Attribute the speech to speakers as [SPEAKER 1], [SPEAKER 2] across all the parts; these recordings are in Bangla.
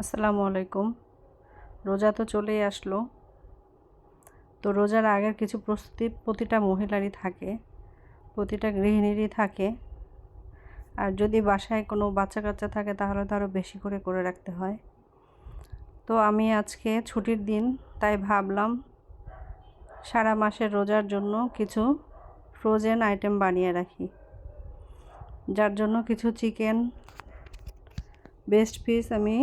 [SPEAKER 1] আসসালামু আলাইকুম। রোজা তো চলেই আসলো। তো রোজার আগের কিছু প্রস্তুতি প্রতিটা মহিলারই থাকে, প্রতিটা গৃহিণীরই থাকে। আর যদি বাসায় কোনো বাচ্চা কাচ্চা থাকে, তাহলে তো আরও বেশি করে করে রাখতে হয়। তো আমি আজকে ছুটির দিন, তাই ভাবলাম সারা মাসের রোজার জন্য কিছু ফ্রোজেন আইটেম বানিয়ে রাখি। যার জন্য কিছু চিকেন বেস্ট পিস আমি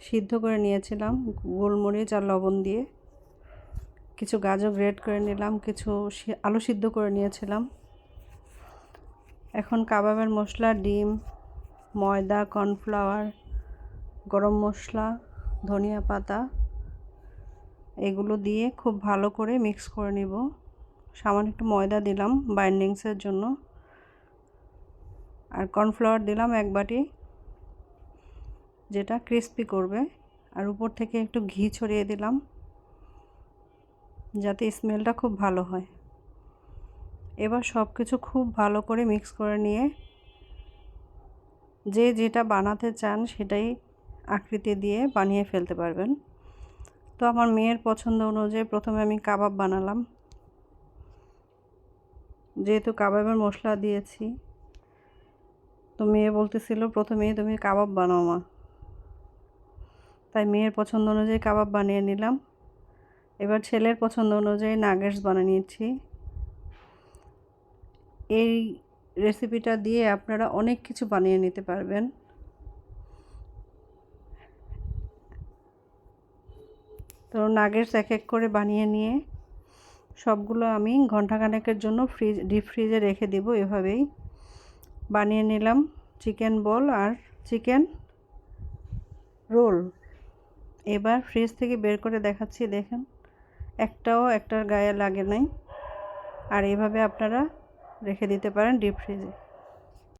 [SPEAKER 1] সিদ্ধ করে নিয়েছিলাম গোলমরিচ আর লবণ দিয়ে। কিছু গাজর গ্রেট করে নিলাম, কিছু আলু সিদ্ধ করে নিয়েছিলাম। এখন কাবাবের মশলা, ডিম, ময়দা, কর্নফ্লাওয়ার, গরম মশলা, ধনিয়া পাতা, এগুলো দিয়ে খুব ভালো করে মিক্স করে নিব। সামান্য একটু ময়দা দিলাম বাইন্ডিংসের জন্য। আর কর্নফ্লাওয়ার দিলাম এক বাটি। যেটা ক্রিস্পি করবে। আর উপর থেকে একটু ঘি ছড়িয়ে দিলাম, যাতে স্মেলটা খুব ভালো হয়। এবার সব কিছু খুব ভালো করে মিক্স করে নিয়ে, যে যেটা বানাতে চান সেটাই আকৃতি দিয়ে বানিয়ে ফেলতে পারবেন। তো আমার মেয়ের পছন্দ অনুযায়ী প্রথমে আমি কাবাব বানালাম। যেহেতু কাবাবের মশলা দিয়েছি, তো মেয়ে বলতেছিল, প্রথমেই তুমি কাবাব বানাও মা। তাই মেয়ের পছন্দ অনুযায়ী কাবাব বানিয়ে নিলাম। এবার ছেলের পছন্দ অনুযায়ী নাগেটস বানিয়ে নিয়েছি এই রেসিপিটা দিয়ে আপনারা অনেক কিছু বানিয়ে নিতে পারবেন। তো নাগেটস এক এক করে বানিয়ে নিয়ে সবগুলো আমি ঘন্টাখানেকের জন্য ফ্রিজ, ডিপ ফ্রিজে রেখে দিব এভাবেই। বানিয়ে নিলাম চিকেন বল আর চিকেন রোল। এবার ফ্রিজ থেকে বের করে দেখাচ্ছি, দেখেন। একটাও একটার গায়ে লাগে নাই। আর এভাবে আপনারা রেখে দিতে পারেন ডিপ ফ্রিজে